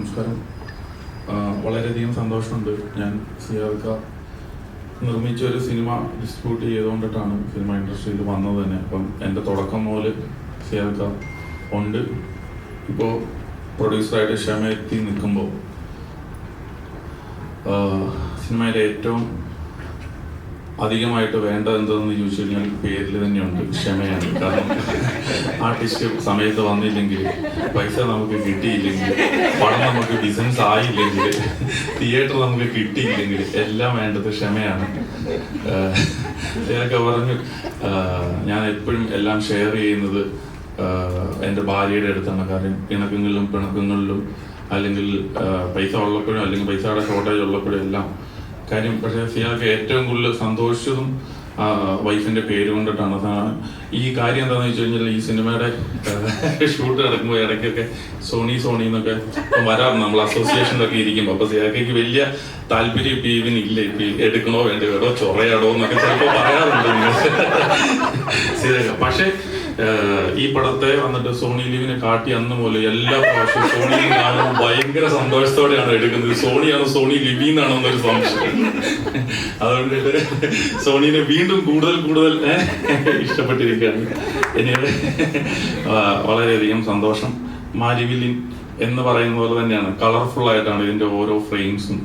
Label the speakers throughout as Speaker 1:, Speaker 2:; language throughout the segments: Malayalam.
Speaker 1: നമസ്കാരം. വളരെയധികം സന്തോഷമുണ്ട്. ഞാൻ സിയാർക്ക നിർമ്മിച്ച ഒരു സിനിമ ഡിസ്ട്രിബ്യൂട്ട് ചെയ്തുകൊണ്ടിട്ടാണ് സിനിമ ഇൻഡസ്ട്രിയിൽ വന്നത് തന്നെ. അപ്പം എന്റെ തുടക്കം മുതൽ സിയാർക്ക ഉണ്ട്. ഇപ്പോൾ പ്രൊഡ്യൂസറായിട്ട് എത്തി നിൽക്കുമ്പോൾ സിനിമയിലെ ഏറ്റവും അധികമായിട്ട് വേണ്ട എന്തെന്ന് ചോദിച്ചു കഴിഞ്ഞാൽ പേരിൽ തന്നെയുണ്ട് ക്ഷമയാണ്. കാരണം ആർട്ടിസ്റ്റ് സമയത്ത് വന്നില്ലെങ്കിൽ പൈസ നമുക്ക് കിട്ടിയില്ലെങ്കിൽ പണം നമുക്ക് ബിസിനസ് ആയില്ലെങ്കിൽ തിയേറ്റർ നമുക്ക് കിട്ടിയില്ലെങ്കിൽ എല്ലാം വേണ്ടത് ക്ഷമയാണ്. ഇതൊക്കെ പറഞ്ഞു ഞാൻ എപ്പോഴും എല്ലാം ഷെയർ ചെയ്യുന്നത് എന്റെ ഭാര്യയുടെ അടുത്താണ്. കാര്യം ഇണക്കങ്ങളിലും പിണക്കങ്ങളിലും അല്ലെങ്കിൽ പൈസ ഉള്ളപ്പോഴും അല്ലെങ്കിൽ പൈസയുടെ ഷോർട്ടേജ് ഉള്ളപ്പോഴും എല്ലാം കാര്യം പക്ഷേ സിയാക്ക് ഏറ്റവും കൂടുതൽ സന്തോഷിച്ചതും വൈഫിന്റെ പേര് കൊണ്ടിട്ടാണ്. ഈ കാര്യം എന്താണെന്ന് വെച്ച് കഴിഞ്ഞാൽ ഈ സിനിമയുടെ ഷൂട്ട് നടക്കുമ്പോൾ ഇടയ്ക്കൊക്കെ സോണി സോണി എന്നൊക്കെ വരാറ് നമ്മൾ അസോസിയേഷനിലൊക്കെ ഇരിക്കുമ്പോൾ അപ്പൊ സിയാക്കയ്ക്ക് വലിയ താല്പര്യം ഇപ്പൊ ഇതിനില്ല ഇപ്പൊ എടുക്കണോ വേണ്ടി വേടോ ചൊറയാടോ എന്നൊക്കെ ചിലപ്പോൾ പറയാറുണ്ട്. പക്ഷേ ഈ പടത്തെ വന്നിട്ട് സോണി ലീവിനെ കാട്ടി അന്ന് പോലെ എല്ലാ പ്രാവശ്യവും സോണി കാണുമ്പോൾ ഭയങ്കര സന്തോഷത്തോടെയാണ് എടുക്കുന്നത്. സോണിയാണ് സോണി ലിവി എന്നാണോ എന്നൊരു സംശയം. അതുകൊണ്ട് സോണിനെ വീണ്ടും കൂടുതൽ കൂടുതൽ ഇഷ്ടപ്പെട്ടിരിക്കുകയാണ്. ഇനി വളരെയധികം സന്തോഷം. മാലിവിലിൻ എന്ന് പറയുന്ന പോലെ തന്നെയാണ്. കളർഫുൾ ആയിട്ടാണ് ഇതിന്റെ ഓരോ ഫ്രെയിംസും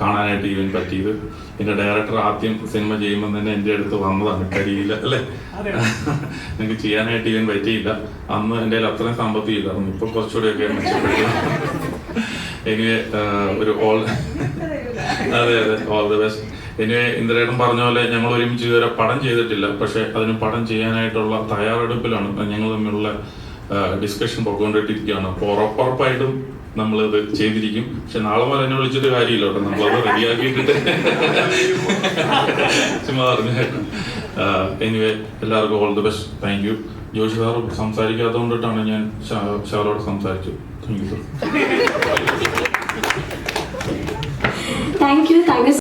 Speaker 1: കാണാനായിട്ട് ഇവൻ പറ്റിയത്. ഇതിന്റെ ഡയറക്ടർ ആദ്യം സിനിമ ചെയ്യുമ്പോൾ തന്നെ എന്റെ അടുത്ത് വന്നതാണ് കരിയില്ല അല്ലേ? നിങ്ങൾക്ക് ചെയ്യാനായിട്ട് ഇവൻ പറ്റിയില്ല. അന്ന് എന്റെ കയ്യിൽ അത്രയും സാമ്പത്തികം ഇല്ലായിരുന്നു ഇപ്പൊ കുറച്ചുകൂടെയൊക്കെ മെച്ചപ്പെട്ടു. എനിവേ ഒരു ഓൾ അതെ അതെ ഓൾ ദി ബെസ്റ്റ് ഇനി ഇന്ദ്രേടൻ പറഞ്ഞ പോലെ ഞങ്ങൾ ഒരുമിച്ച് ഇതുവരെ പടം ചെയ്തിട്ടില്ല. പക്ഷെ അതിന് പടം ചെയ്യാനായിട്ടുള്ള തയ്യാറെടുപ്പിലാണ് ഞങ്ങൾ തമ്മിലുള്ള ഡിസ്കഷൻ പോയിക്കൊണ്ടിരിക്കുകയാണ്. അപ്പോൾ ഉറപ്പുറപ്പായിട്ടും നമ്മളിത് ചെയ്തിരിക്കും. പക്ഷെ നാളെ മുതൽ എന്നെ വിളിച്ചിട്ട് കാര്യമില്ല കേട്ടോ. നമ്മളത് റെഡിയാക്കിയിട്ടുണ്ട് ചുമ്മാ പറഞ്ഞു എനിവേ എല്ലാവർക്കും all the best thank you Joshi sir സംസാരിക്കാത്തത് കൊണ്ടിട്ടാണ് ഞാൻ സാറോട് സംസാരിച്ചു താങ്ക് യു സർ